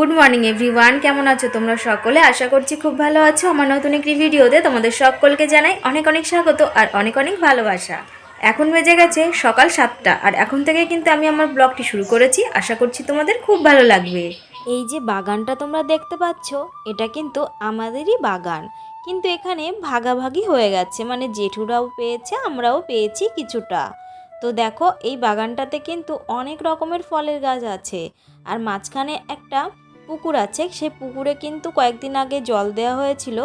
Good morning everyone, কেমন আছো তোমরা সকলে? আশা করছি খুব ভালো আছো। আমার নতুন একটি ভিডিওতে তোমাদের সকলকে জানাই অনেক অনেক স্বাগত আর অনেক অনেক ভালোবাসা। এখন বেজে গেছে সকাল সাতটা আর এখন থেকে কিন্তু আমি আমার ব্লগটি শুরু করেছি। আশা করছি তোমাদের খুব ভালো লাগবে। এই যে বাগানটা তোমরা দেখতে পাচ্ছ, এটা কিন্তু আমাদেরই বাগান। কিন্তু এখানে ভাগাভাগি হয়ে গেছে মানে জেঠুরাও পেয়েছে, আমরাও পেয়েছি কিছুটা। তো দেখো, এই বাগানটাতে কিন্তু অনেক রকমের ফলের গাছ আছে। আর মাঝখানে একটা পুকুর আছে সেই পুকুরে কিন্তু কয়েকদিন আগে জল দেওয়া হয়েছিল,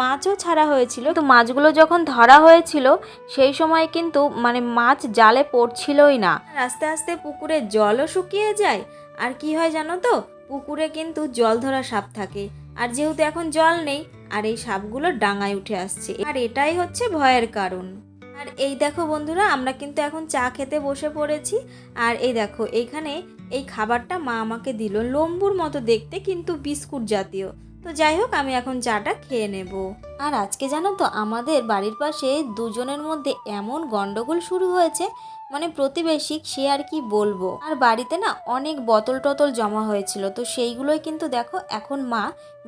মাছও ছাড়া হয়েছিল। তো মাছগুলো যখন ধরা হয়েছিল, সেই সময় কিন্তু মানে মাছ জালে পড়ছিলই না। আস্তে আস্তে পুকুরে জলও শুকিয়ে যায়, আর কি হয় জানো তো? পুকুরে কিন্তু জল ধরা সাপ থাকে, আর যেহেতু এখন জল নেই, আর এই সাপগুলো ডাঙায় উঠে আসছে। আর এটাই হচ্ছে ভয়ের কারণ। আর এই দেখো বন্ধুরা, আমরা কিন্তু এখন চা খেতে বসে পড়েছি, আর এই দেখো এইখানে এই খাবারটা মা আমাকে দিল লম্বুর মতো দেখতে কিন্তু বিস্কুট জাতীয়। তো যাই হোক, আমি এখন চাটা খেয়ে নেব। আর আজকে জানো তো, আমাদের বাড়ির পাশে দুজনের মধ্যে এমন গন্ডগোল শুরু হয়েছে মানে প্রতিবেশী সে আর কি বলব? আর বাড়িতে না অনেক বোতল টতল জমা হয়েছিল, তো সেইগুলোই কিন্তু দেখো এখন মা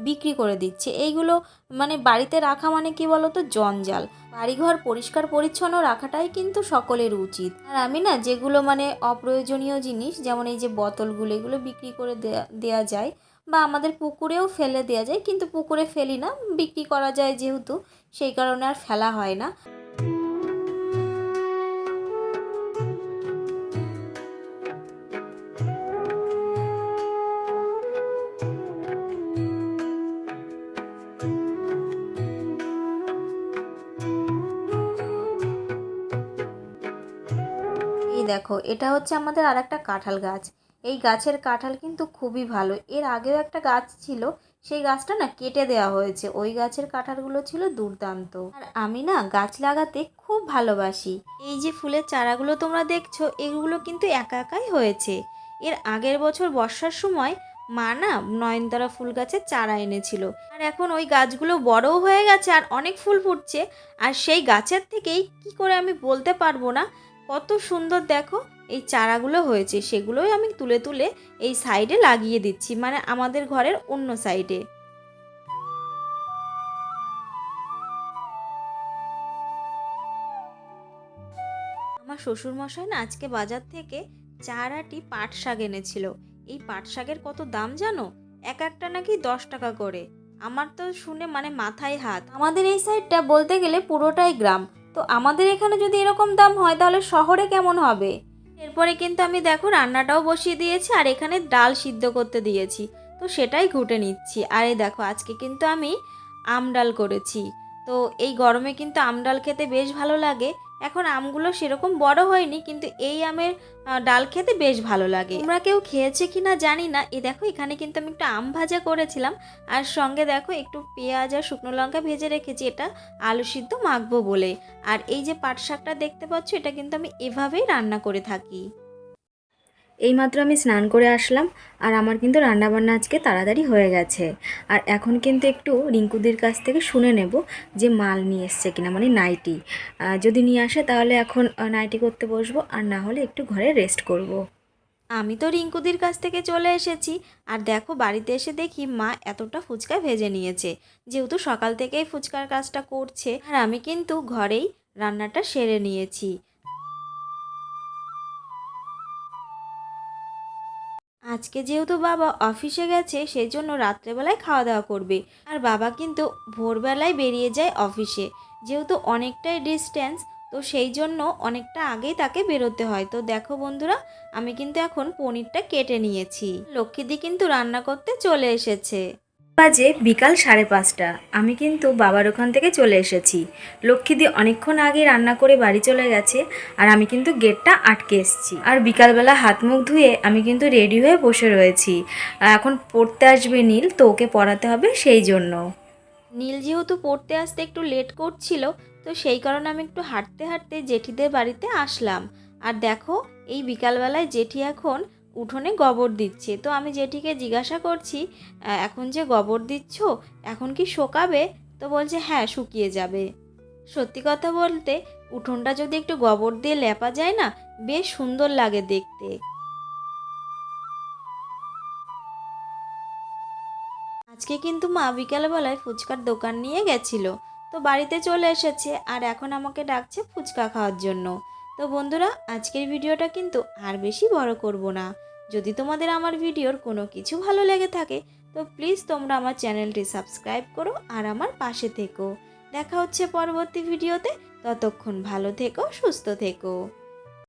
বিক্রি করে দিচ্ছে। এইগুলো মানে বাড়িতে রাখা মানে কি বলতো? জঞ্জাল। বাড়িঘর পরিষ্কার পরিচ্ছন্ন রাখাটাই কিন্তু সকলের উচিত। আর আমি না যেগুলো মানে অপ্রয়োজনীয় জিনিস, যেমন এই যে বোতলগুলো, এগুলো বিক্রি করে দেয়া যায় বা আমাদের পুকুরেও ফেলে দেওয়া যায়, কিন্তু পুকুরে ফেলি না, বিক্রি করা যায় যেহেতু, সেই কারণে আর ফেলা হয় না। দেখো, এটা হচ্ছে আমাদের আর একটা কাঁঠাল গাছ। এই গাছের কাঁঠাল কিন্তু খুবই ভালো। এর আগেও একটা গাছ ছিল, সেই গাছটা না কেটে দেওয়া হয়েছে। ওই গাছের কাঁঠালগুলো ছিল দুর্দান্ত। আর আমি না গাছ লাগাতে খুব ভালোবাসি। এই যে ফুলের চারাগুলো তোমরা দেখছ, এগুলো কিন্তু একা একাই হয়েছে। এর আগের বছর বর্ষার সময় মা না নয়নতারা ফুল গাছের চারা এনেছিল। আর এখন ওই গাছগুলো বড়ও হয়ে গেছে, আর অনেক ফুল ফুটছে। আর সেই গাছের থেকেই কি করে আমি বলতে পারব না? কত সুন্দর দেখো। এই চারাগুলো হয়েছে, সেগুলোই আমি তুলে তুলে এই সাইডে লাগিয়ে দিচ্ছি মানে আমাদের ঘরের অন্য সাইডে। আমার শ্বশুরমশাই না আজকে বাজার থেকে চারাটি পাট শাক এনেছিল। এই পাট শাকের কত দাম জানো? এক একটা নাকি দশ টাকা করে। আমার তো শুনে মানে মাথায় হাত। আমাদের এই সাইডটা বলতে গেলে পুরোটাই গ্রাম। তো আমাদের এখানে যদি এরকম দাম হয়, তাহলে শহরে কেমন হবে? এরপরে কিন্তু আমি দেখো রান্নাটাও বসিয়ে দিয়েছি, আর এখানে ডাল সিদ্ধ করতে দিয়েছি। তো সেটাই ঘুটে নিচ্ছি। আর এই দেখো, আজকে কিন্তু আমি আমডাল করেছি। তো এই গরমে কিন্তু আমডাল খেতে বেশ ভালো লাগে। এখন আমগুলো সেরকম বড় হয়নি, কিন্তু এই আমের ডাল খেতে বেশ ভালো লাগে। তোমরা কেউ খেয়েছে কি না জানি না। এ দেখো, এখানে কিন্তু আমি একটু আম ভাজা করেছিলাম। আর সঙ্গে দেখো, একটু পেঁয়াজ আর শুকনো লঙ্কা ভেজে রেখেছি। এটা আলু সিদ্ধ মাখবো বলে। আর এই যে পাট শাকটা দেখতে পাচ্ছ, এটা কিন্তু আমি এভাবেই রান্না করে থাকি। এইমাত্র আমি স্নান করে আসলাম, আর আমার কিন্তু রান্নাবান্না আজকে তাড়াতাড়ি হয়ে গেছে। আর এখন কিন্তু একটু রিঙ্কুদির কাছ থেকে শুনে নেব যে মাল নিয়ে এসছে কিনা মানে নাইটি। যদি নিয়ে আসে তাহলে এখন নাইটি করতে বসবো, আর না হলে একটু ঘরে রেস্ট করব। আমি তো রিঙ্কুদির কাছ থেকে চলে এসেছি, আর দেখো বাড়িতে এসে দেখি মা এতটা ফুচকা ভেজে নিয়েছে। যেহেতু সকাল থেকেই ফুচকার কাজটা করছে, আর আমি কিন্তু ঘরেই রান্নাটা সেরে নিয়েছি। আজকে যেহেতু বাবা অফিসে গেছে সেই জন্য রাত্রেবেলায় খাওয়া দাওয়া করবে। আর বাবা কিন্তু ভোরবেলায় বেরিয়ে যায় অফিসে। যেহেতু অনেকটাই ডিস্টেন্স তো সেই জন্য অনেকটা আগেই তাকে বেরোতে হয়। তো দেখো বন্ধুরা, আমি কিন্তু এখন পনিরটা কেটে নিয়েছি। লক্ষ্মীদি কিন্তু রান্না করতে চলে এসেছে। বাজে বিকাল সাড়ে পাঁচটা। আমি কিন্তু বাবার ওখান থেকে চলে এসেছি। লক্ষ্মীদি অনেকক্ষণ আগে রান্না করে বাড়ি চলে গেছে আর আমি কিন্তু গেটটা আটকে এসেছি। আর বিকালবেলা হাত মুখ ধুয়ে আমি কিন্তু রেডি হয়ে বসে রয়েছি। এখন পড়তে আসবে নীল, তো ওকে পড়াতে হবে সেই জন্য। নীল যেহেতু পড়তে আসতে একটু লেট করছিল, তো সেই কারণে আমি একটু হাঁটতে হাঁটতে জেঠিদের বাড়িতে আসলাম। আর দেখো, এই বিকালবেলায় জেঠি এখন উঠোনে গোবর দিচ্ছে। তো আমি জেঠিকে জিজ্ঞাসা করছি এখন যে গোবর দিচ্ছ, এখন কি শোকাবে? তো বলছে হ্যাঁ শুকিয়ে যাবে। সত্যি কথা বলতে, উঠোনটা যদি একটু গোবর দিয়ে লেপা যায় না, বেশ সুন্দর লাগে দেখতে। আজকে কিন্তু মা বিকালবেলায় ফুচকার দোকান নিয়ে গেছিল। তো বাড়িতে চলে এসেছে, আর এখন আমাকে ডাকছে ফুচকা খাওয়ার জন্য। তো বন্ধুরা, আজকের ভিডিওটা কিন্তু আর বেশি বড় করব না। যদি তোমাদের আমার ভিডিওর কোনো কিছু ভালো লেগে থাকে, তো প্লিজ তোমরা আমার চ্যানেলটি সাবস্ক্রাইব করো আর আমার পাশে থেকো। দেখা হচ্ছে পরবর্তী ভিডিওতে। ততক্ষণ ভালো থেকো, সুস্থ থেকো।